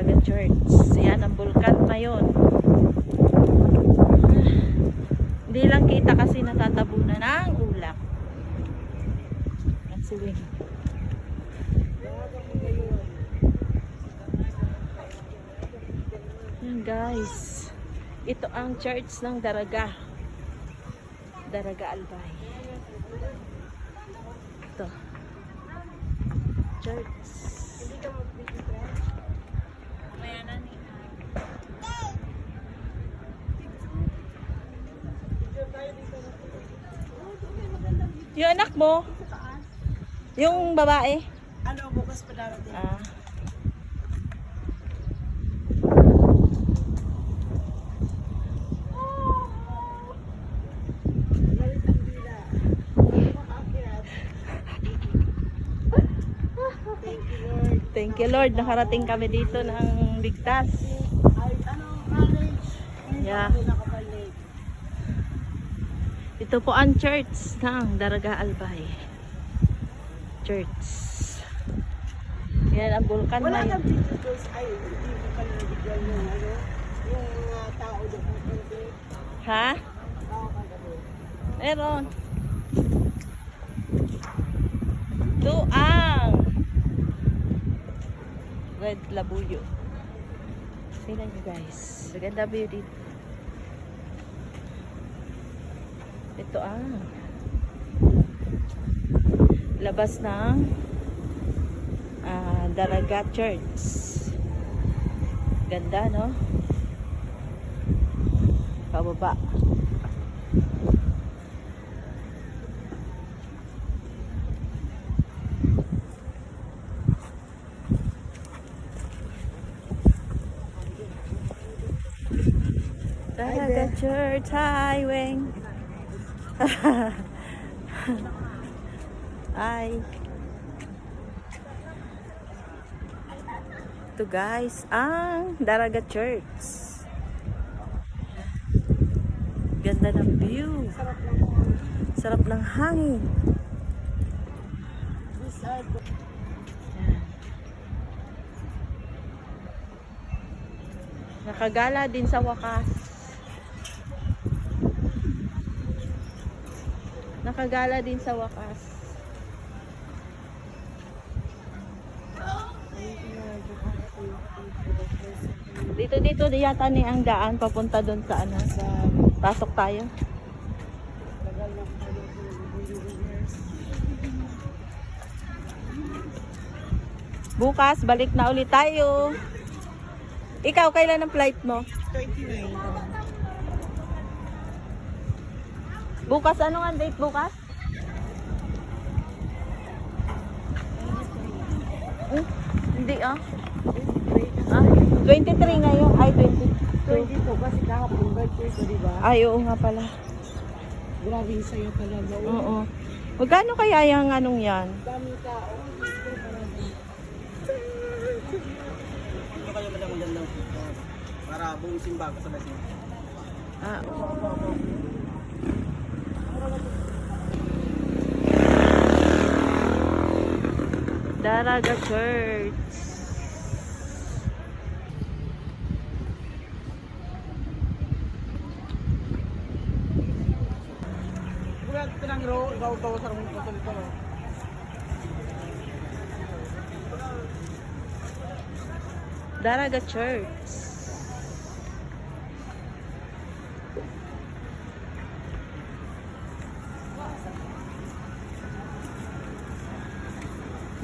Daraga Church. Yan ang bulkan ngayon. Hindi lang kita kasi natatabunan ng ulap. Yan si Wing. Yan guys. Ito ang church ng Daraga. Daraga Albay. Ito. Church. Mamaya na ni. Yung anak mo? Yung babae? Ano, bukas pa darating. Ah. Thank you, Lord. Nakarating kami dito ng ligtas. Ay, ano, college. Yeah. Ito po ang church ng Daraga Albay. Church. Yan ang bulkan Wala na nang visitors. Ay, hindi ko pala nabigyan yung ano, yung mga tao doon. Ha? Tao kagabi. Meron. Ito ang Red Labuyo. Tingnan nyo guys. Maganda view dito. Ito ang labas ng ah, Daraga Church. Ganda, no? Pababa. Daraga Church Highway. Hi. Ito guys, ang Daraga Church. Ganda ng view. Sarap ng hangin. Nakagala din sa wakas. Nakagala din sa wakas. Dito dito yata ni ang daan papunta doon sa ano. Sa Pasok tayo. Bukas balik na ulit tayo. Ikaw kailan ang flight mo? 29. Bukas ano nga date bukas? Hmm? Hindi ah. Ah, 23 ngayon. Ay, 22. 22 kasi kahapon birthday ko, di ba? Ay, oo nga pala. Grabe yung sayo talaga. Oo. Magkano kaya yung anong yan? Daming tao. Ito kayo madam magandang para buong simbahan kasabay siya. Ah. Daraga Church. Bukan tenang ro, kau kau sarung kau itu ro. Daraga Church.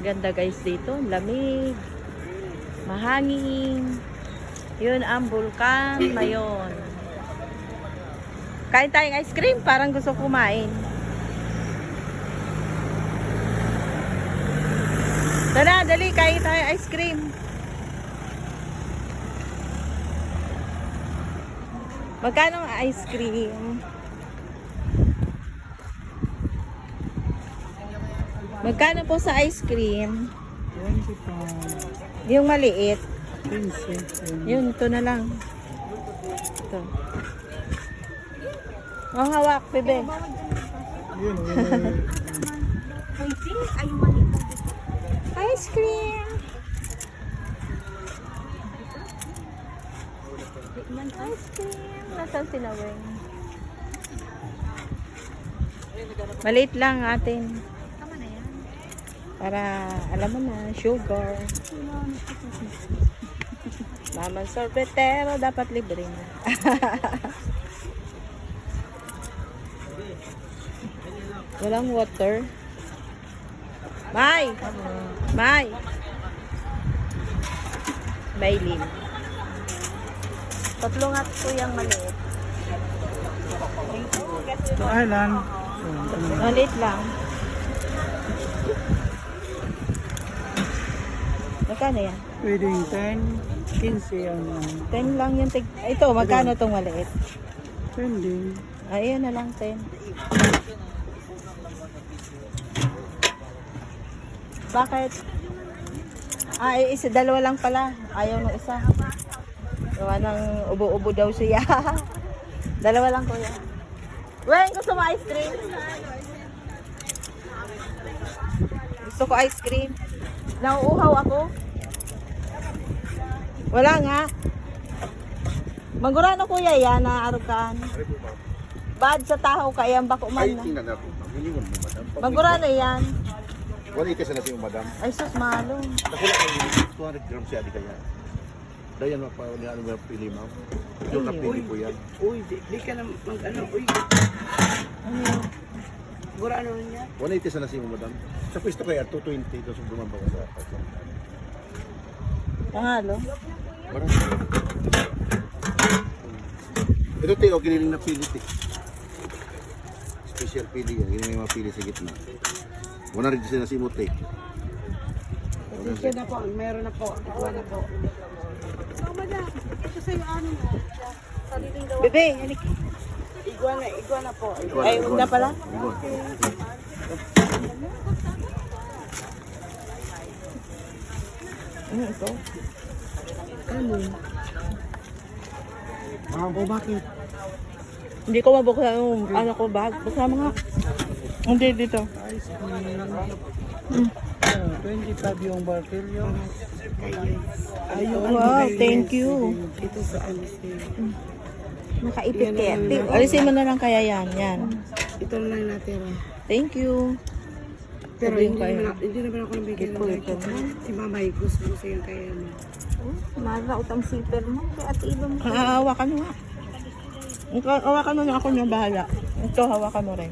Ganda guys dito. Lamig. Mahangin. Yun ang bulkan mayon. Kain tayong ice cream. Parang gusto kumain. Tara, dali. Kain tayo ice cream. Magkano ang ice cream? Magkano po sa ice cream? 25. Yung maliit. Princess. Yun, ito na lang. Ito. Oh, hawak, bebe. Yun, Ice cream. ice cream. Nasaan si Naweng? Maliit lang atin. Para, alam mo na, sugar. Mama sorbetero, dapat libre na. Walang water. May! May! Maylin. Tatlo nga po yung maliit. Alan. Maliit lang. Magkano yan? Pwedeng 10, 15 ang uh, 10 lang yung tig... Ito, magkano tong maliit? trending. Ayun na lang, 10. Bakit? Ah, eh, isa, dalawa lang pala. Ayaw ng isa. Gawa ng ubo-ubo daw siya. dalawa lang, kuya. Wen, gusto mo ice cream? Gusto ko ice cream. Nauuhaw ako. Wala nga. Mangurano kuya yan na arukan. Bad sa tao kaya ang bako man Ay, na. tingnan mo, madam. Pag- Mangurano yan. Wala kasi na siya, madam. Ay sus malo. Nakula kayo 200 grams siya, di kaya. Dayan mo pa, ano mo pili mo. Ito na pili po yan. Uy, di, di ka na mag ano, uy. Ano? Gura ano niya? 180 sa nasi mo, madam. Sa pwesto kaya, 220. Ito sa bumaba ka sa Parang- Ito tayo, giniling na pilit eh. Special pili yan. Giniling mga pili sa gitna. 100 sa nasi mo, take. Ito na po, meron na po. Ikuha na po. Oh, madam. Ito sa'yo ano mo. Sariling gawa. Bebe, halik. Iguana, iguana po. Iguan, Ay, huwag na pala? Iguan. Ano ito? Ano? Ah, po bakit? Hindi ko mabuksan yung ano ko bag. Buksan mo nga. Hindi dito. Ice cream. Ah, 25 yung barkel yung. Ay, yung ano Wow, thank you. Ito sa ano sa'yo. Nakaipit kaya. Alisin mo na lang kaya yan. Yan. Ito na lang natira. Thank you. Pero Sabihin hindi kayo. naman, ako- hindi naman ako nabigyan ng like. ito. Si mama, ay gusto ko sa'yo kaya mo. Oh, Mara utang zipper mo. Kaya at ibang mo. Hawakan mo nga. Ikaw, hawakan mo na ako na bahala. Ito, hawakan mo rin.